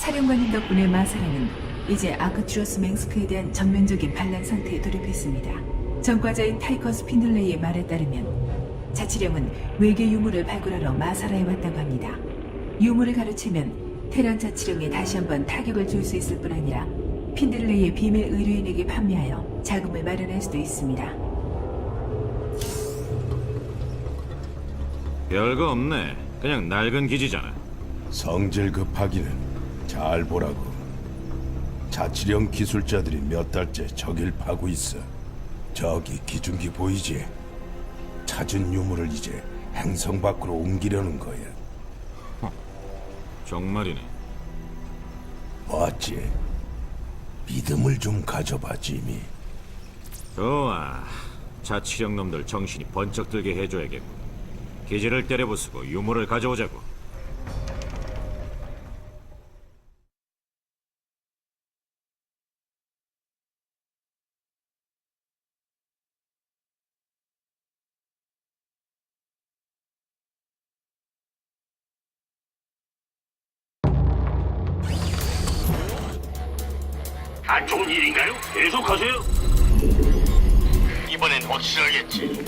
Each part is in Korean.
사령관님 덕분에 마사라는 이제 아크투러스 맹스크에 대한 전면적인 반란 상태에 돌입했습니다. 전과자인 타이커스 핀들레이의 말에 따르면 자치령은 외계 유물을 발굴하러 마사라에 왔다고 합니다. 유물을 가로채면 테란 자치령에 다시 한번 타격을 줄 수 있을 뿐 아니라 핀들레이의 비밀 의뢰인에게 판매하여 자금을 마련할 수도 있습니다. 별거 없네. 그냥 낡은 기지잖아. 성질 급하기는 잘 보라고. 자치령 기술자들이 몇 달째 저길 파고 있어. 저기 기중기 보이지? 찾은 유물을 이제 행성 밖으로 옮기려는 거야. 정말이네. 맞지? 믿음을 좀 가져봐, 지미. 좋아. 자치령 놈들 정신이 번쩍 들게 해줘야겠고. 기지를 때려부수고 유물을 가져오자고. 안 좋은 일인가요? 계속하세요. 이번엔 확실하겠지.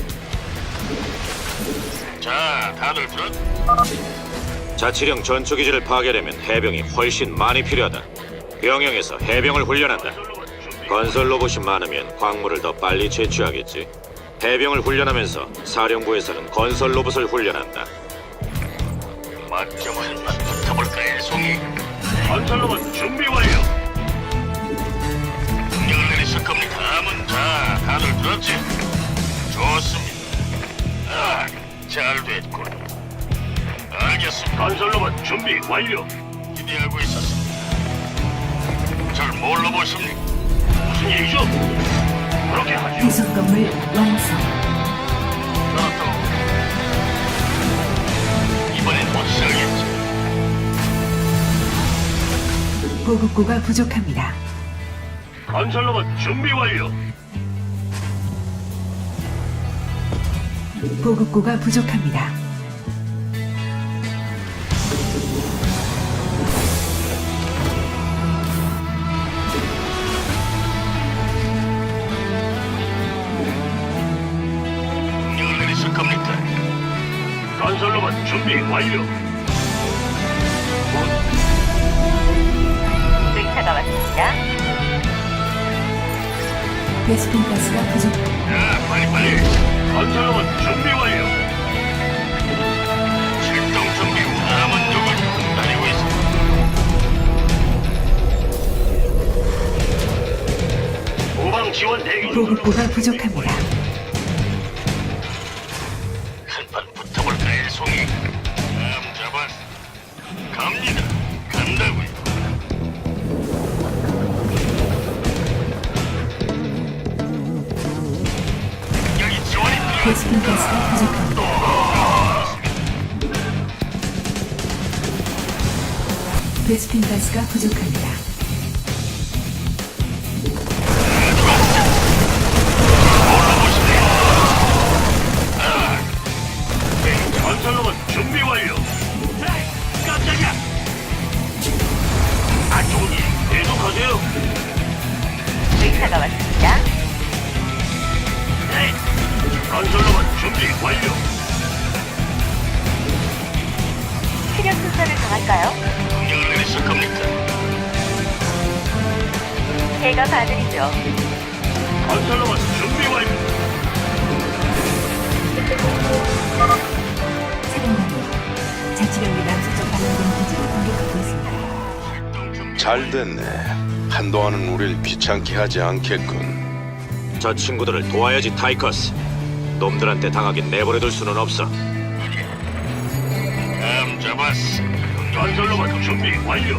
자, 다들 들었? 자치령 전초기지를 파괴하려면 해병이 훨씬 많이 필요하다. 병영에서 해병을 훈련한다. 건설 로봇이 많으면 광물을 더 빨리 채취하겠지. 해병을 훈련하면서 사령부에서는 건설 로봇을 훈련한다. 맞좀 한번 붙어볼까, 송이. 건설로만 준비 완료. 내리실 겁니다. 다음은 자, 다들 들었지? 좋습니다. 아, 잘 됐군. 알겠습니다. 건설로만 준비 완료. 기대하고 있었습니다. 절 뭘로 보십니까? 무슨 일이죠? 그렇게 하죠. 부속 건물 완성. 그렇다. 이번엔 확실하겠지. 보급고가 부족합니다. 건설로봇 준비 완료. 보급고가 부족합니다. 겁니까? 건설로봇 준비 완료. 의사가 왔습니다. 베스핀 가스가 부족. 자, 빨리 빨리. 건설로봇 준비 완료. 출동 준비. 다음은 누구? 기다리고 있어. 후방 지원 대기 중. 보급고가 부족합니다. 베스핀 가스가 부족합니다. 베스핀 가스가 부족합니다. 깜짝이야. 안 좋은 일 계속하세요. 의사가 왔습니다. 제가 봐드리죠. 건설로봇 준비 완료. 사령관님, 자치령이 남서쪽 반란된 기지를 공격하고 있습니다. 출동 준비 잘 됐네. 한동안은 우릴 귀찮게 하지 않겠군. 저 친구들을 도와야지 타이커스. 놈들한테 당하긴 내버려둘 수는 없어. 감 잡았어. 건설로봇 준비 완료.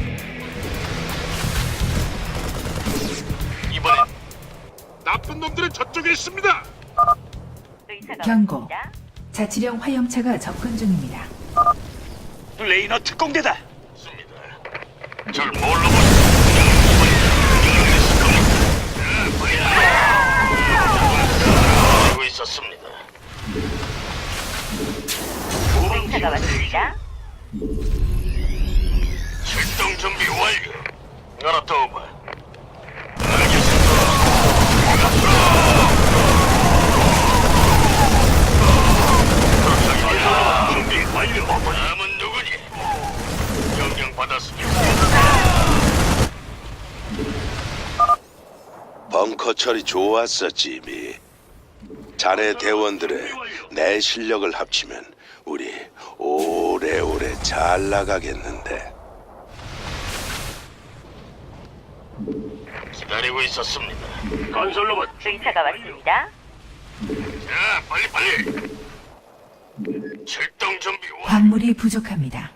나쁜 놈들은 저쪽에 있습니다. 의사가 경고. 왔습니다. 자치령 화염차가 접근 중입니다. 레이너 특공대다. 있습니다. 절 뭘로 보시? 알고 있었습니다. 의사가 왔습니다. 출동 준비 완료. 알았다, 오바. 완료. 다음은 누구니? 명령 받았습니다. 벙커 처리 좋았어, 지미. 자네 대원들의 내 실력을 합치면 우리 오래오래 잘 나가겠는데. 기다리고 있었습니다. 건설 로봇 의사가 왔습니다. 자, 빨리 빨리. 출동 준비 완료. 광물이 부족합니다.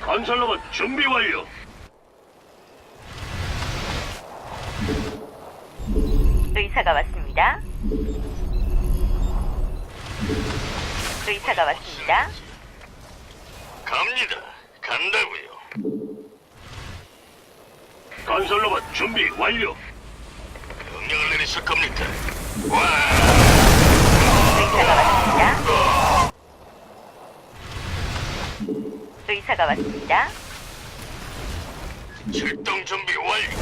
건설로봇 준비 완료. 의사가 왔습니다. 의사가 왔습니다. 갑니다. 간다고요. 건설로봇 준비 완료. 명령을 내리실 겁니까? 의사가 왔습니다. 의사가 왔습니다. 출동 준비 완료.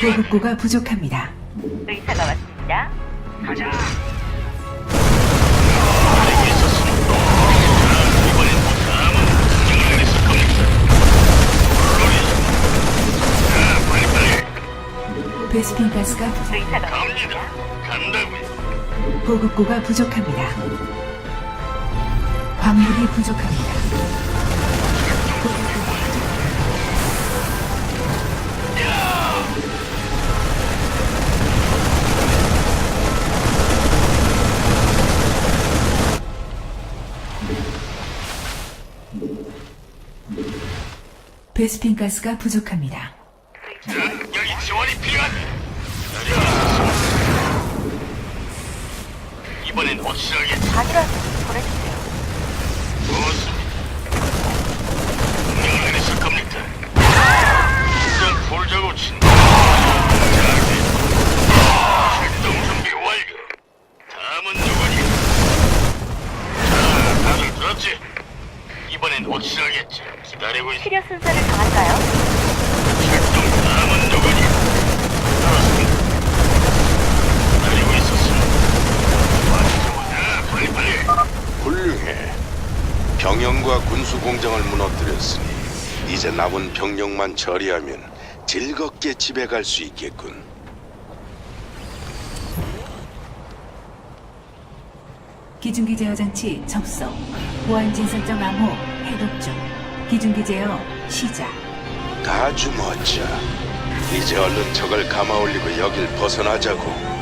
보급고가 부족합니다. 의사가 왔습니다. 가자. 베스핀 가스가 부- 의사가 갑니다. 간다고요. 보급고가 부족합니다. 광물이 부족합니다. 베스핀 가스가 부족합니다. 자, 여기 지원이 있었습니다. 이번엔 확실하게 가지라도 보내주세요. 좋습니다. 명령을 내리실 겁니까? 그냥 돌자고 친다. 치료 순서를 정할까요? 출동 다음은 누구니? 알았습니다. 기다리고 있었습니다. 자, 빨리 빨리. 훌륭해. 병영과 군수 공장을 무너뜨렸으니 이제 남은 병력만 처리하면 즐겁게 집에 갈 수 있겠군. 기중기 제어 장치 접속. 보안 진 설정 암호 해독 중. 기중기 제어 시작. 아주 멋져. 이제 얼른 적을 감아 올리고 여길 벗어나자고.